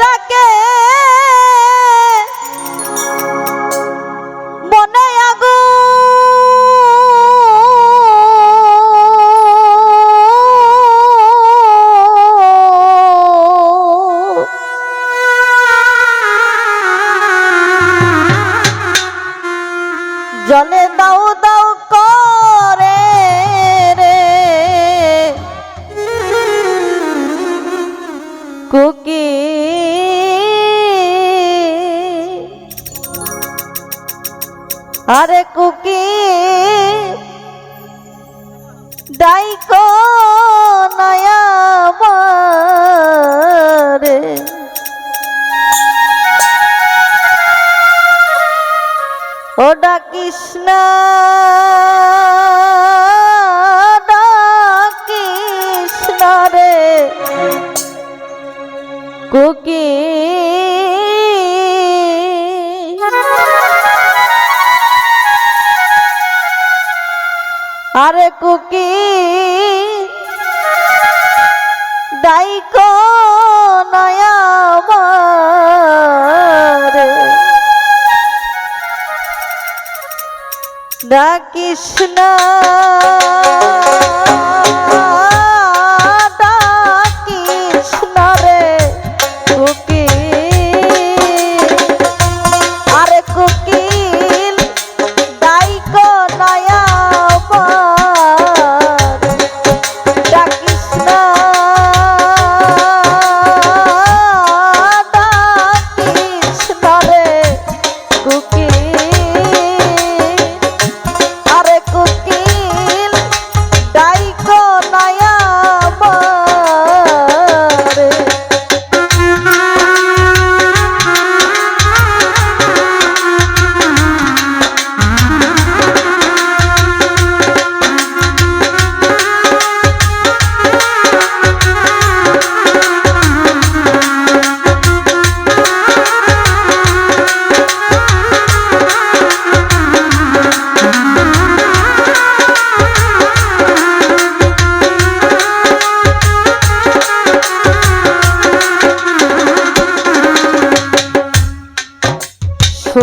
ডাকে। মনে আগো। জলে আরে কুকি ডাইকো নয়া রে ও ডাকিষ্ণ ডাকিষ্ণ রে। কুকি আরে কুকি দায়িক ডাকিস না।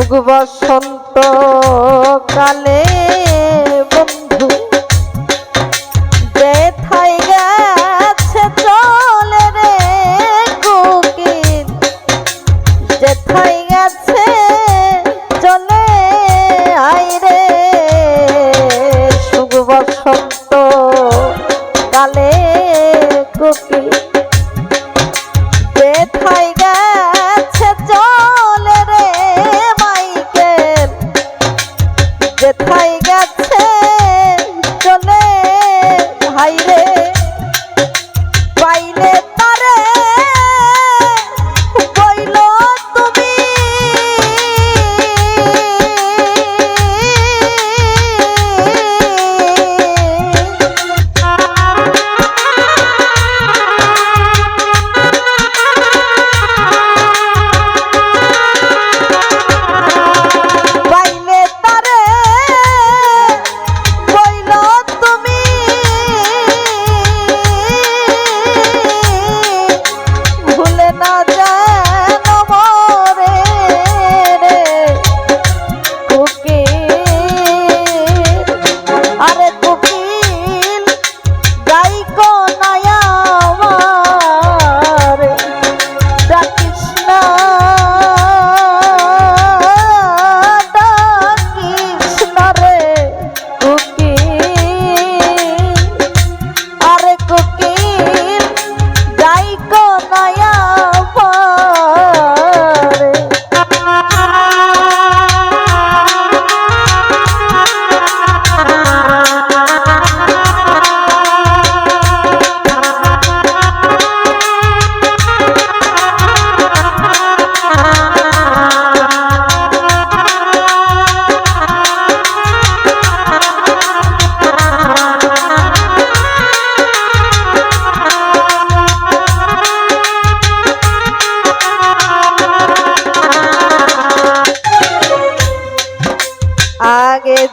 ভোগবাস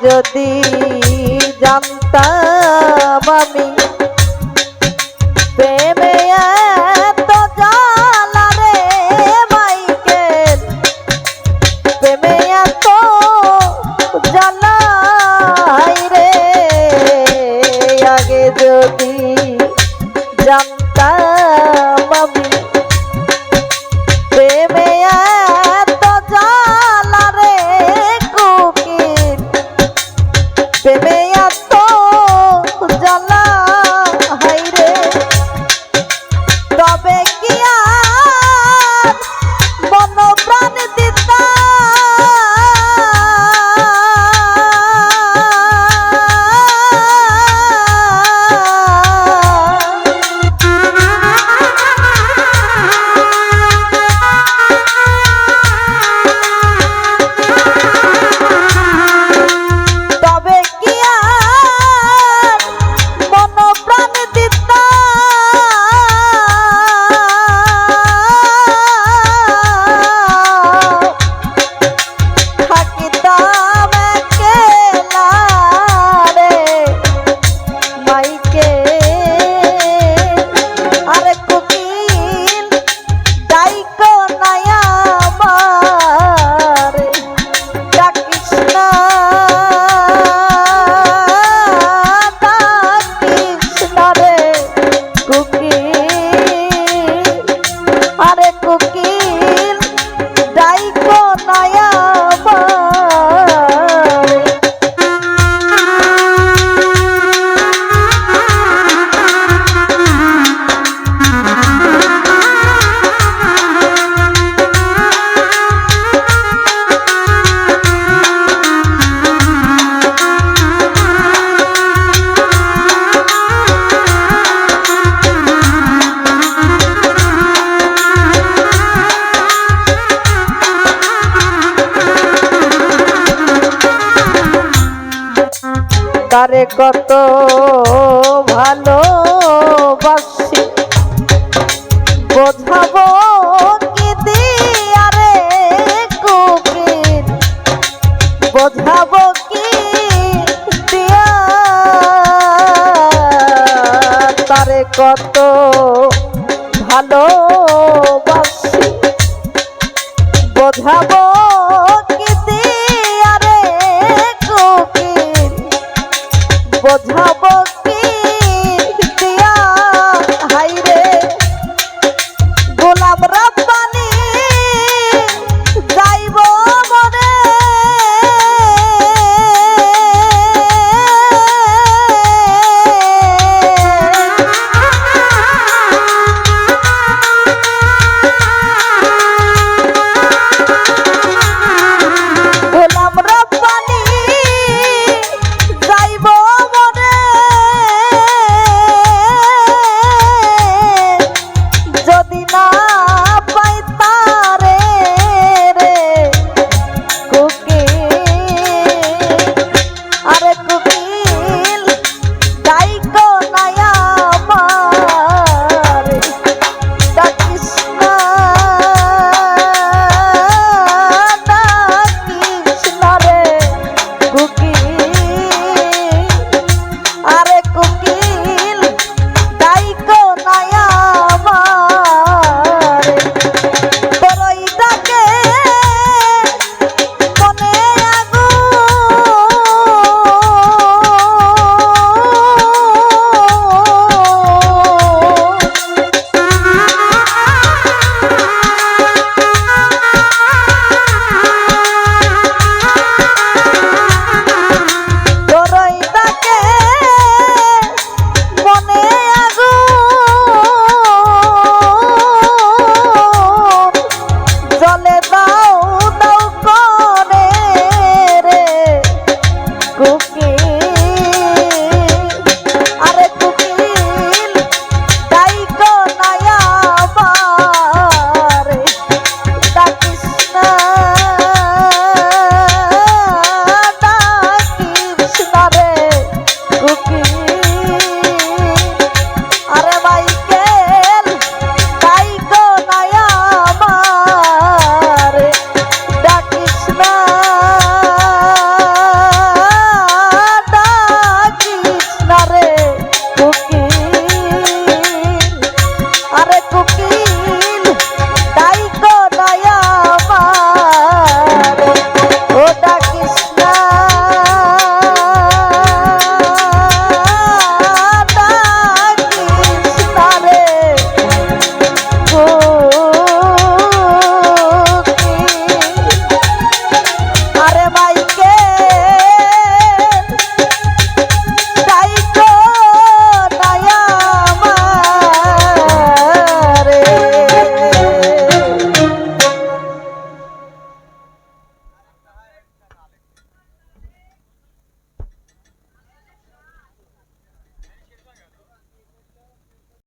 যদি জানতাম আমি তারে কত ভালো বাসি বোঝাবো কি দিয়ারে কুকির বোঝাবো কি দিয়া? তারে কত